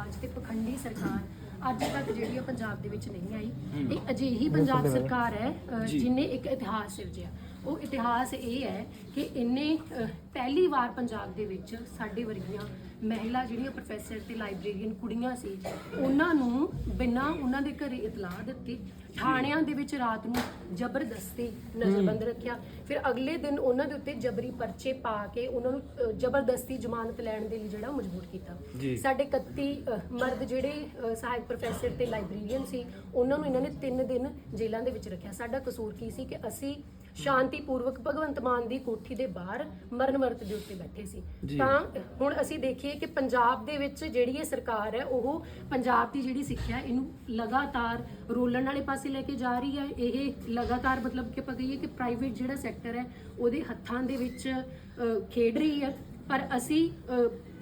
ਰਾਜ ਤੇ ਪਖੰਡੀ ਸਰਕਾਰ ਅੱਜ ਤੱਕ ਜਿਹੜੀ ਆ ਪੰਜਾਬ ਦੇ ਵਿੱਚ ਨਹੀਂ ਆਈ। ਇਹ ਅਜਿਹੀ ਪੰਜਾਬ ਸਰਕਾਰ ਹੈ ਅ, ਜਿਹਨੇ ਇੱਕ ਇਤਿਹਾਸ ਸਿਰਜਿਆ। ਉਹ ਇਤਿਹਾਸ ਇਹ ਹੈ ਕਿ ਇਹਨੇ ਅ, ਪਹਿਲੀ ਵਾਰ ਪੰਜਾਬ ਦੇ ਵਿੱਚ ਸਾਡੇ ਵਰਗੀਆਂ ਮਹਿਲਾ ਜਿਹੜੀਆਂ ਪ੍ਰੋਫੈਸਰ ਤੇ ਲਾਇਬ੍ਰੇਰੀਅਨ ਕੁੜੀਆਂ ਸੀ ਉਹਨਾਂ ਨੂੰ ਬਿਨਾਂ ਉਹਨਾਂ ਦੇ ਘਰੇ ਇਤਲਾਹ ਦਿੱਤੀ ਥਾਣਿਆਂ ਦੇ ਵਿੱਚ ਰਾਤ ਨੂੰ ਜ਼ਬਰਦਸਤੀ ਨਜ਼ਰਬੰਦ ਰੱਖਿਆ ਫਿਰ ਅਗਲੇ ਦਿਨ ਉਹਨਾਂ ਦੇ ਉੱਤੇ ਜਬਰੀ ਪਰਚੇ ਪਾ ਕੇ ਉਹਨਾਂ ਨੂੰ ਅ, ਜ਼ਬਰਦਸਤੀ ਜ਼ਮਾਨਤ ਲੈਣ ਦੇ ਲਈ ਜਿਹੜਾ ਮਜਬੂਰ ਕੀਤਾ। ਜੀ। ਸਾਡੇ 31 ਅ, ਮਰਦ ਜਿਹੜੇ ਅ, ਸਹਾਇਕ ਪ੍ਰੋਫੈਸਰ ਤੇ ਲਾਇਬ੍ਰੇਰੀਅਨ ਸੀ ਉਹਨਾਂ ਨੂੰ ਇਹਨਾਂ ਨੇ 3 ਦਿਨ ਜੇਲ੍ਹਾਂ ਦੇ ਵਿੱਚ ਰੱਖਿਆ। ਸਾਡਾ ਕਸੂਰ ਕੀ ਸੀ ਕਿ ਅਸੀਂ ਸ਼ਾਂਤੀਪੂਰਵਕ ਭਗਵੰਤ ਮਾਨ ਦੀ ਕੋਠੀ ਦੇ ਬਾਹਰ ਮਰਨ ਵਰਤ ਦੇ ਉੱਤੇ ਬੈਠੇ ਸੀ। ਤਾਂ ਹੁਣ ਅਸੀਂ ਦੇਖੀਏ ਕਿ ਪੰਜਾਬ ਦੇ ਵਿੱਚ ਜਿਹੜੀ ਇਹ ਸਰਕਾਰ ਹੈ ਉਹ ਪੰਜਾਬ ਦੀ ਜਿਹੜੀ ਸਿੱਖਿਆ ਇਹਨੂੰ ਲਗਾਤਾਰ ਰੋਲਣ ਵਾਲੇ ਪਾਸੇ ਲੈ ਕੇ ਜਾ ਰਹੀ ਹੈ। ਇਹ ਲਗਾਤਾਰ ਮਤਲਬ ਕਿ ਆਪਾਂ ਕਹੀਏ ਕਿ ਪ੍ਰਾਈਵੇਟ ਜਿਹੜਾ ਸੈਕਟਰ ਹੈ ਉਹਦੇ ਹੱਥਾਂ ਦੇ ਵਿੱਚ ਖੇਡ ਰਹੀ ਹੈ। ਪਰ ਅਸੀਂ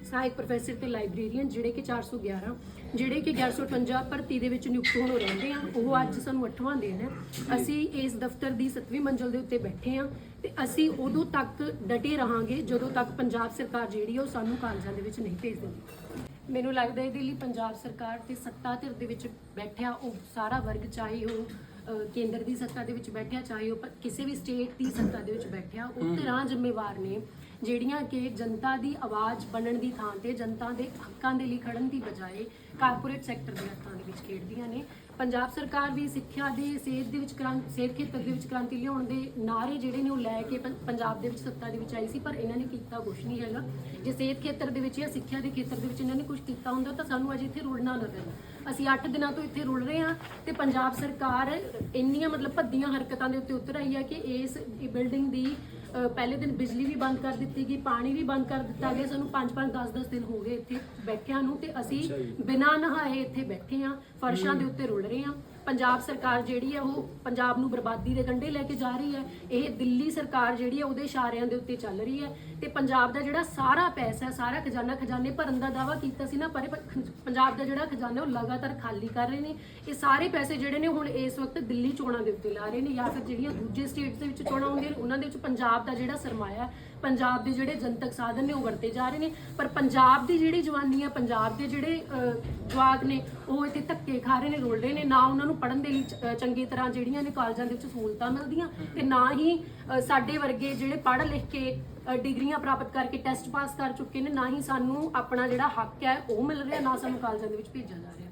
ਸਹਾਇਕ ਪ੍ਰੋਫੈਸਰ ਤੇ ਲਾਇਬ੍ਰੇਰੀਅਨ ਜਿਹੜੇ ਕਿ 411 ਜਿਹੜੇ ਕਿ 1158 ਭਰਤੀ ਦੇ ਵਿੱਚ ਨਿਯੁਕਤ ਹੋਣ ਰਹਿੰਦੇ ਆ ਉਹ ਅੱਜ ਸਾਨੂੰ 8ਵਾਂ ਦਿਨ ਹੈ। ਅਸੀਂ ਇਸ ਦਫ਼ਤਰ ਦੀ 7ਵੀਂ ਮੰਜ਼ਲ ਦੇ ਉੱਤੇ ਬੈਠੇ ਆ ਤੇ ਅਸੀਂ ਉਦੋਂ ਤੱਕ ਡਟੇ ਰਹਾਂਗੇ ਜਦੋਂ ਤੱਕ ਪੰਜਾਬ ਸਰਕਾਰ ਜਿਹੜੀ ਉਹ ਸਾਨੂੰ ਕਾਲਜਾਂ ਦੇ ਵਿੱਚ ਨਹੀਂ ਭੇਜ ਦਿੰਦੀ। ਮੈਨੂੰ ਲੱਗਦਾ ਇਹਦੇ ਲਈ ਪੰਜਾਬ ਸਰਕਾਰ ਤੇ ਸੱਤਾ ਧਿਰ ਦੇ ਵਿੱਚ ਬੈਠਿਆ ਉਹ ਸਾਰਾ ਵਰਗ ਚਾਹੇ ਉਹ ਕੇਂਦਰ ਦੀ ਸੱਤਾ ਦੇ ਵਿੱਚ ਬੈਠਿਆ ਚਾਹੇ ਉਹ ਕਿਸੇ ਵੀ ਸਟੇਟ ਦੀ ਸੱਤਾ ਦੇ ਵਿੱਚ ਬੈਠਿਆ ਉਹ ਧਿਰਾਂ ਜ਼ਿੰਮੇਵਾਰ ਨੇ। ਜਿਹੜੀਆਂ ਕਿ ਜਨਤਾ ਦੀ ਆਵਾਜ਼ ਬਣਨ ਦੀ ਥਾਂ ਤੇ, ਜਨਤਾ ਦੇ ਹੱਕਾਂ ਦੇ ਲਈ ਖੜਨ ਦੀ ਬਜਾਏ ਕਾਰਪੋਰੇਟ ਸੈਕਟਰ ਦੇ ਹੱਥਾਂ ਦੇ ਵਿੱਚ ਖੇਡਦੀਆਂ ਨੇ। ਪੰਜਾਬ ਸਰਕਾਰ ਵੀ ਸਿੱਖਿਆ ਦੇ ਸਿਹਤ ਦੇ ਵਿੱਚ ਕ੍ਰਾਂਤੀ, ਸਿਹਤ ਖੇਤਰ ਦੇ ਵਿੱਚ ਕ੍ਰਾਂਤੀ ਲਿਆਉਣ ਦੇ ਨਾਰੇ ਜਿਹੜੇ ਨੇ ਉਹ ਲੈ ਕੇ ਪੰ- ਪੰਜਾਬ ਦੇ ਵਿੱਚ ਸੱਤਾ ਦੇ ਵਿੱਚ ਆਈ ਸੀ, ਪਰ ਇਹਨਾਂ ਨੇ ਕੀਤਾ ਕੁਝ ਨਹੀਂ ਹੈਗਾ। ਜੇ ਸਿਹਤ ਖੇਤਰ ਦੇ ਵਿੱਚ ਜਾਂ ਸਿੱਖਿਆ ਦੇ ਖੇਤਰ ਦੇ ਵਿੱਚ ਇਹਨਾਂ ਨੇ ਕੁਝ ਕੀਤਾ ਹੁੰਦਾ, ਤਾਂ ਸਾਨੂੰ ਅੱਜ ਇੱਥੇ ਰੁਲਣਾ ਨਾ ਪੈਂਦਾ ਅਸੀਂ 8 ਦਿਨਾਂ ਤੋਂ ਇੱਥੇ ਰੁਲ ਰਹੇ ਹਾਂ ਤੇ ਪੰਜਾਬ ਸਰਕਾਰ ਇੰਨੀਆਂ ਮਤਲਬ ਭੱਦੀਆਂ ਹਰਕਤਾਂ ਦੇ ਉੱਤੇ ਉਤਰ ਆਈ ਹੈ ਕਿ ਇਸ ਬਿਲਡਿੰਗ ਦੀ ਪਹਿਲੇ ਦਿਨ ਬਿਜਲੀ ਵੀ ਬੰਦ ਕਰ ਦਿੱਤੀ ਗਈ ਪਾਣੀ ਵੀ ਬੰਦ ਕਰ ਦਿੱਤਾ ਗਿਆ। ਸਾਨੂੰ 5-5 10-10 ਦਿਨ ਹੋ ਗਏ ਇੱਥੇ ਬੈਠਿਆਂ ਨੂੰ ਤੇ ਅਸੀਂ ਬਿਨਾਂ ਨਹਾਏ ਇੱਥੇ ਬੈਠੇ ਹਾਂ ਫਰਸ਼ਾਂ ਦੇ ਉੱਤੇ ਰੁਲ ਰਹੇ ਹਾਂ ਪੰਜਾਬ ਸਰਕਾਰ ਜਿਹੜੀ ਹੈ ਉਹ ਪੰਜਾਬ ਨੂੰ ਬਰਬਾਦੀ ਦੇ ਕੰਢੇ ਲੈ ਕੇ ਜਾ ਰਹੀ ਹੈ। ਇਹ ਦਿੱਲੀ ਸਰਕਾਰ ਜਿਹੜੀ ਹੈ ਉਹਦੇ ਇਸ਼ਾਰਿਆਂ ਦੇ ਉੱਤੇ ਚੱਲ ਰਹੀ ਹੈ ਤੇ ਪੰਜਾਬ ਦਾ ਜਿਹੜਾ ਸਾਰਾ ਪੈਸਾ, ਸਾਰਾ ਖਜ਼ਾਨਾ, ਖਜ਼ਾਨੇ ਭਰਨ ਦਾ ਦਾਵਾ ਕੀਤਾ ਸੀ ਨਾ, ਪਰ ਇਹ ਪੰਜਾਬ ਦਾ ਜਿਹੜਾ ਖਜ਼ਾਨਾ ਉਹ ਲਗਾਤਾਰ ਖਾਲੀ ਕਰ ਰਹੇ ਨੇ। ਇਹ ਸਾਰੇ ਪੈਸੇ ਜਿਹੜੇ ਨੇ ਹੁਣ ਇਸ ਵਕਤ ਦਿੱਲੀ ਚੋਣਾਂ ਦੇ ਉੱਤੇ ਲਾ ਰਹੇ ਨੇ ਜਾਂ ਫਿਰ ਜਿਹੜੀਆਂ ਦੂਜੇ ਸਟੇਟਸ ਦੇ ਵਿੱਚ ਚੋਣਾਂ ਹੁੰਦੀਆਂ ਨੇ ਉਹਨਾਂ ਦੇ ਵਿੱਚ ਪੰਜਾਬ ਦਾ ਜਿਹੜਾ ਸਰਮਾਇਆ ਪੰਜਾਬ ਦੇ ਜਿਹੜੇ ਜਨਤਕ ਸਾਧਨ ਨੇ ਉਹ ਵਰਤੇ ਜਾ ਰਹੇ ਨੇ, ਪਰ ਪੰਜਾਬ ਦੀ ਜਿਹੜੀ ਜਵਾਨੀ ਆ, ਪੰਜਾਬ ਦੇ ਜਿਹੜੇ ਜਵਾਕ ਨੇ, ਉਹ ਇੱਥੇ ਧੱਕੇ ਖਾ ਰਹੇ ਨੇ ਰੋਲ ਰਹੇ ਨੇ, ਨਾ ਉਹਨਾਂ ਨੂੰ ਪੜ੍ਹਨ ਦੇ ਲਈ ਚੰਗੀ ਤਰ੍ਹਾਂ ਜਿਹੜੀਆਂ ਨੇ ਕਾਲਜਾਂ ਦੇ ਵਿੱਚ ਸਹੂਲਤਾਂ ਮਿਲਦੀਆਂ ਤੇ ਨਾ ਹੀ ਸਾਡੇ ਵਰਗੇ ਜਿਹੜੇ ਪੜ੍ਹ ਲਿਖ ਕੇ ਡਿਗਰੀਆਂ ਪ੍ਰਾਪਤ ਕਰਕੇ ਟੈਸਟ ਪਾਸ ਕਰ ਚੁੱਕੇ ਨੇ, ਨਾ ਹੀ ਸਾਨੂੰ ਆਪਣਾ ਜਿਹੜਾ ਹੱਕ ਹੈ ਉਹ ਮਿਲ ਰਿਹਾ, ਨਾ ਸਾਨੂੰ ਕਾਲਜਾਂ ਦੇ ਵਿੱਚ ਭੇਜਿਆ ਜਾ ਰਿਹਾ।